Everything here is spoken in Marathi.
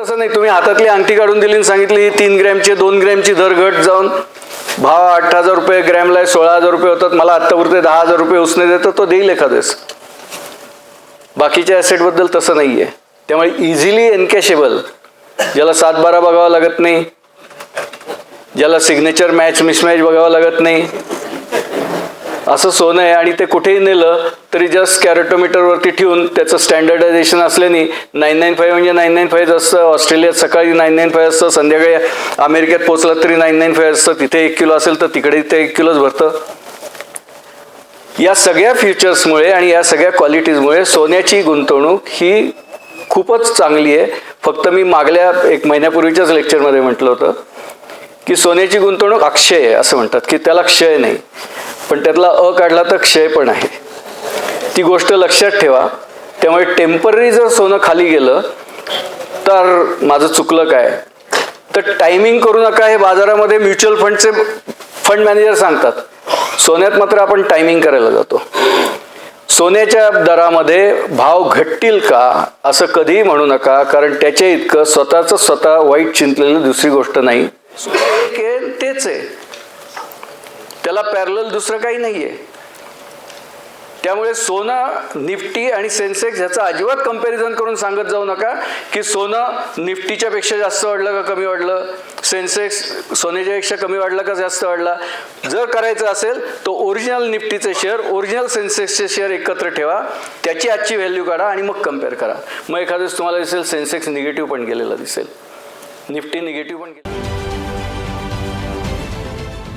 तसं नाही तुम्ही हातातली अंगठी काढून दिली सांगितली तीन ग्रॅमची दोन ग्रॅमची दर घट जाऊन भाव आठ हजार रुपये ग्रॅमला सोळा हजार रुपये होतात मला आत्तापुरते दहा हजार रुपये उसने देतो तो देईल एखादेच बाकीच्या ॲसेटबद्दल तसं नाही आहे त्यामुळे इझिली एनकॅशेबल ज्याला सात बारा बघावा लागत नाही ज्याला सिग्नेचर मॅच मिसमॅच बघावा लागत नाही असं सोनं आहे आणि ते कुठेही नेलं तरी जस्ट कॅरेटोमीटरवरती ठेवून त्याचं स्टँडर्डायझेशन असल्याने नाईन नाईन फाईव्ह म्हणजे नाईन नाईन फाईव्ह असतं ऑस्ट्रेलियात सकाळी नाईन नाईन फाईव्ह असतं संध्याकाळी अमेरिकेत पोहोचलं तरी नाईन नाईन फाईव्ह असतं तिथे एक किलो असेल तर तिकडे ते एक किलोच भरतं. या सगळ्या फीचर्समुळे आणि या सगळ्या क्वालिटीजमुळे सोन्याची गुंतवणूक ही खूपच चांगली आहे. फक्त मी मागल्या एक महिन्यापूर्वीच्याच लेक्चरमध्ये म्हटलं होतं की सोन्याची गुंतवणूक अक्षय आहे असं म्हणतात की त्याला क्षय नाही. पण त्यातला अ काढला तर क्षय पण आहे. ती गोष्ट लक्षात ठेवा. त्यामुळे टेंपररी जर सोनं खाली गेलं तर माझं चुकलं काय? तर टायमिंग करू नका हे बाजारामध्ये म्युच्युअल फंडचे फंड मॅनेजर सांगतात. सोन्यात मात्र आपण टायमिंग करायला जातो. सोन्याच्या दरामध्ये भाव घटतील का असं कधीही म्हणू नका कारण त्याच्या इतकं स्वतःचं स्वतः वाईट चिंतलेलं दुसरी गोष्ट नाही. तेच आहे. त्याला पॅरल दुसरं काही नाही आहे त्यामुळे सोनं निफ्टी आणि सेन्सेक्स ह्याचं अजिबात कंपॅरिझन करून सांगत जाऊ नका की सोनं निफ्टीच्या पेक्षा जास्त वाढलं का कमी वाढलं? सेन्सेक्स सोन्याच्या पेक्षा कमी वाढलं का जास्त वाढला? जर करायचं असेल तर ओरिजिनल निफ्टीचे शेअर ओरिजिनल सेन्सेक्सचे शेअर एकत्र ठेवा. त्याची आजची व्हॅल्यू काढा आणि मग कंपेअर करा. मग एखाद्या तुम्हाला दिसेल सेन्सेक्स निगेटिव्ह पण गेलेला दिसेल. निफ्टी निगेटिव्ह पण गेले